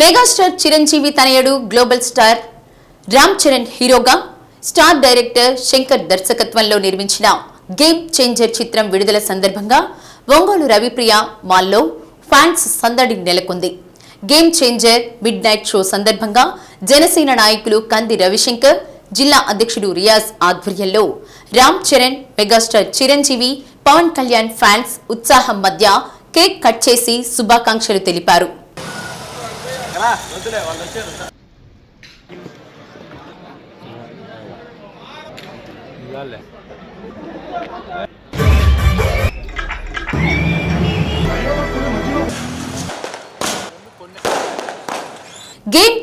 Megastar Chiranjeevi తనయుడు global star Ram Charan హీరోగా star director Shankar దర్శకత్వంలో నిర్మించిన గేమ్ చేంజర్ చిత్రం విడుదల సందర్భంగా ఒంగోలు రవిప్రియ మాల్లో ఫ్యాన్స్ సందడి నెలకొంది. Game changer midnight show సందర్భంగా జనసేన నాయకులు కంది రవిశంకర్ జిల్లా అధ్యక్షుడు రియాజ్ ఆధ్వర్యంలో రామ్ చరణ్ మెగాస్టార్ చిరంజీవి పవన్ కళ్యాణ్ ఫ్యాన్స్ ఉత్సాహం మధ్య కేక్ కట్ చేసి శుభాకాంక్షలు తెలిపారు. గేమ్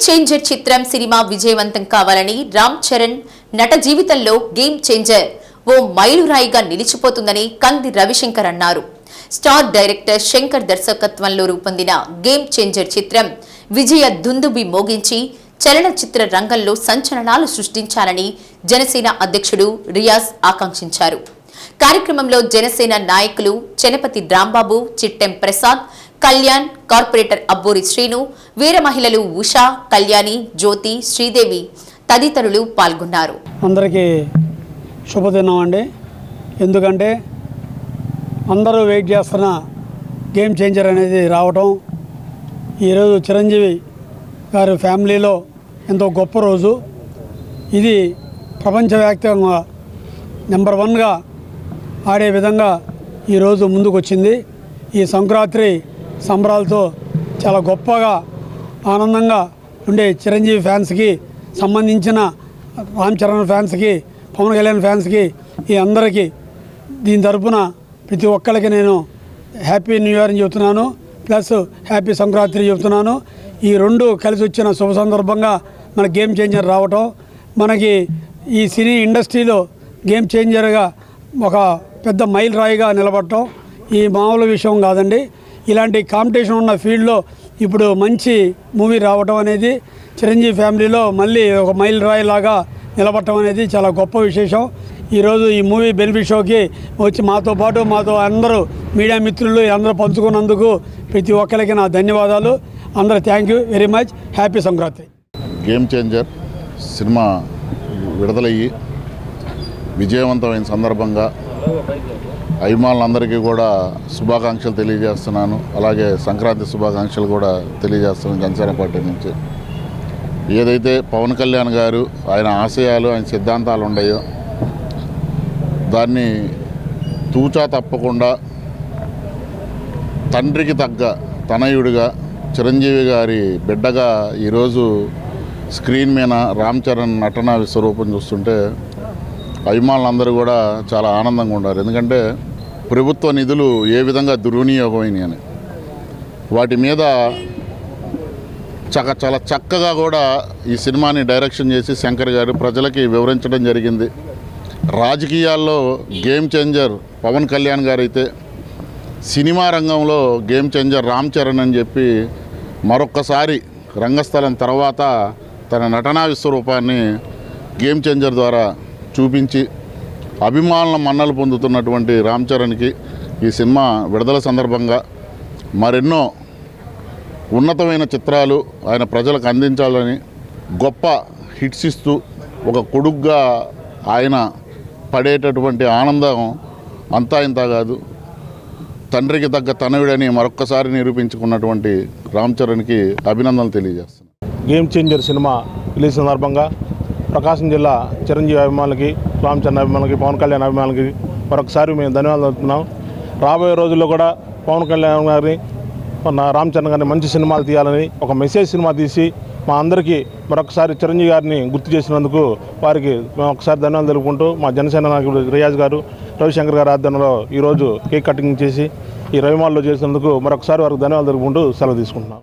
చేంజర్ చిత్రం సినిమా విజయవంతం కావాలని రామ్ చరణ్ నట జీవితంలో గేమ్ చేంజర్. ఓ మైలురాయిగా నిలిచిపోతుందని కంది రవిశంకర్ అన్నారు. స్టార్ డైరెక్టర్ శంకర్ దర్శకత్వంలో రూపొందిన గేమ్ చేంజర్ చిత్రం విజయ దుందుబి మోగించి చలనచిత్ర రంగంలో సంచలనాలు సృష్టించాలని జనసేన అధ్యక్షుడు రియాజ్ ఆకాంక్షించారు. కార్యక్రమంలో జనసేన నాయకులు చెనపతి రాంబాబు చిట్టెం ప్రసాద్ కళ్యాణ్ కార్పొరేటర్ అబ్బూరి శ్రీను వీర మహిళలు ఉషా కళ్యాణి జ్యోతి శ్రీదేవి తదితరులు పాల్గొన్నారు. అందరికీ శుభదినం అండి ఎందుకంటే అందరూ వెయిట్ చేస్తున్న గేమ్ చేంజర్ అనేది రావటం ఈరోజు చిరంజీవి గారి ఫ్యామిలీలో ఎంతో గొప్ప రోజు. ఇది ప్రపంచవ్యాప్తంగా నెంబర్ వన్గా ఆడే విధంగా ఈరోజు ముందుకొచ్చింది. ఈ సంక్రాంతి సంబరాలతో చాలా గొప్పగా ఆనందంగా ఉండే చిరంజీవి ఫ్యాన్స్కి సంబంధించిన రామ్ చరణ్ ఫ్యాన్స్కి పవన్ కళ్యాణ్ ఫ్యాన్స్కి ఈ అందరికీ దీని తరపున ప్రతి ఒక్కరికి నేను హ్యాపీ న్యూ ఇయర్ అని చెబుతున్నాను. ప్లస్ హ్యాపీ సంక్రాంతి చెబుతున్నాను. ఈ రెండు కలిసి వచ్చిన శుభ సందర్భంగా మన గేమ్ చేంజర్ రావటం. మనకి ఈ సినీ ఇండస్ట్రీలో గేమ్ చేంజర్గా ఒక పెద్ద మైల్ రాయిగా నిలబడటం ఈ మామూలు విషయం కాదండి. ఇలాంటి కాంపిటీషన్ ఉన్న ఫీల్డ్లో ఇప్పుడు మంచి మూవీ రావటం అనేది చిరంజీవి ఫ్యామిలీలో మళ్ళీ ఒక మైల్ రాయి లాగా నిలబడటం అనేది చాలా గొప్ప విశేషం. ఈరోజు ఈ మూవీ బెనిఫిట్ షోకి వచ్చి మాతో పాటు మాతో అందరూ మీడియా మిత్రులు అందరూ పంచుకున్నందుకు ప్రతి ఒక్కరికి నా ధన్యవాదాలు. అందరూ thank you very much happy Sankranti game changer cinema విడుదలయ్యి. విజయవంతమైన సందర్భంగా అభిమానులందరికీ కూడా శుభాకాంక్షలు తెలియజేస్తున్నాను. అలాగే సంక్రాంతి శుభాకాంక్షలు కూడా తెలియజేస్తున్నాను జనసేన పార్టీ నుంచి. ఏదైతే పవన్ కళ్యాణ్ గారు ఆయన ఆశయాలు ఆయన సిద్ధాంతాలు ఉన్నాయో దాన్ని తూచా తప్పకుండా తండ్రికి తగ్గ తనయుడిగా చిరంజీవి గారి బిడ్డగా ఈరోజు స్క్రీన్ మీద రామ్ చరణ్ నటన విశ్వరూపం చూస్తుంటే అభిమానులందరూ కూడా చాలా ఆనందంగా ఉన్నారు. ఎందుకంటే ప్రభుత్వ నిధులు ఏ విధంగా దుర్వినియోగమైనాయి అని. వాటి మీద చక చాలా చక్కగా కూడా ఈ సినిమాని డైరెక్షన్ చేసి శంకర్ గారు ప్రజలకి వివరించడం జరిగింది. రాజకీయాల్లో గేమ్ చేంజర్ పవన్ కళ్యాణ్ గారు అయితే సినిమా రంగంలో గేమ్ చేంజర్ రామ్ చరణ్ అని చెప్పి మరొక్కసారి రంగస్థలం తర్వాత తన నటనా విశ్వరూపాన్ని గేమ్ చేంజర్ ద్వారా చూపించి అభిమానుల మన్నలు పొందుతున్నటువంటి రామ్ చరణ్కి ఈ సినిమా విడుదల సందర్భంగా మరెన్నో ఉన్నతమైన చిత్రాలు ఆయన ప్రజలకు అందించాలని గొప్ప హిట్స్ ఇస్తూ ఒక కొడుగ్గా ఆయన పడేటటువంటి ఆనందం అంతా ఇంత కాదు. తండ్రికి తగ్గ తనయుడని మరొక్కసారి నిరూపించుకున్నటువంటి రామ్ చరణ్కి అభినందనలు తెలియజేస్తున్నాను. గేమ్ చేంజర్ సినిమా రిలీజ్ సందర్భంగా ప్రకాశం జిల్లా చిరంజీవి అభిమానులకి రామ్ చరణ్ అభిమానులకి పవన్ కళ్యాణ్ అభిమానులకి మరొకసారి మేము ధన్యవాదాలు తెలుపుతున్నాం. రాబోయే రోజుల్లో కూడా పవన్ కళ్యాణ్ గారిని రామ్ చరణ్ గారిని మంచి సినిమాలు తీయాలని ఒక మెసేజ్ సినిమా తీసి మా అందరికీ మరొకసారి చిరంజీవి గారిని గుర్తు చేసినందుకు వారికి మేము ఒకసారి ధన్యవాదాలు తెలుపుకుంటూ మా జనసేన నాయకుడు రియాజ్ గారు రవిశంకర్ గారి ఆధ్వర్యంలో ఈరోజు కేక్ కటింగ్ చేసి ఈ రవిమాల్లో చేసినందుకు మరొకసారి వారికి ధన్యవాదాలు తెలుపుకుంటూ సెలవు తీసుకుంటున్నాం.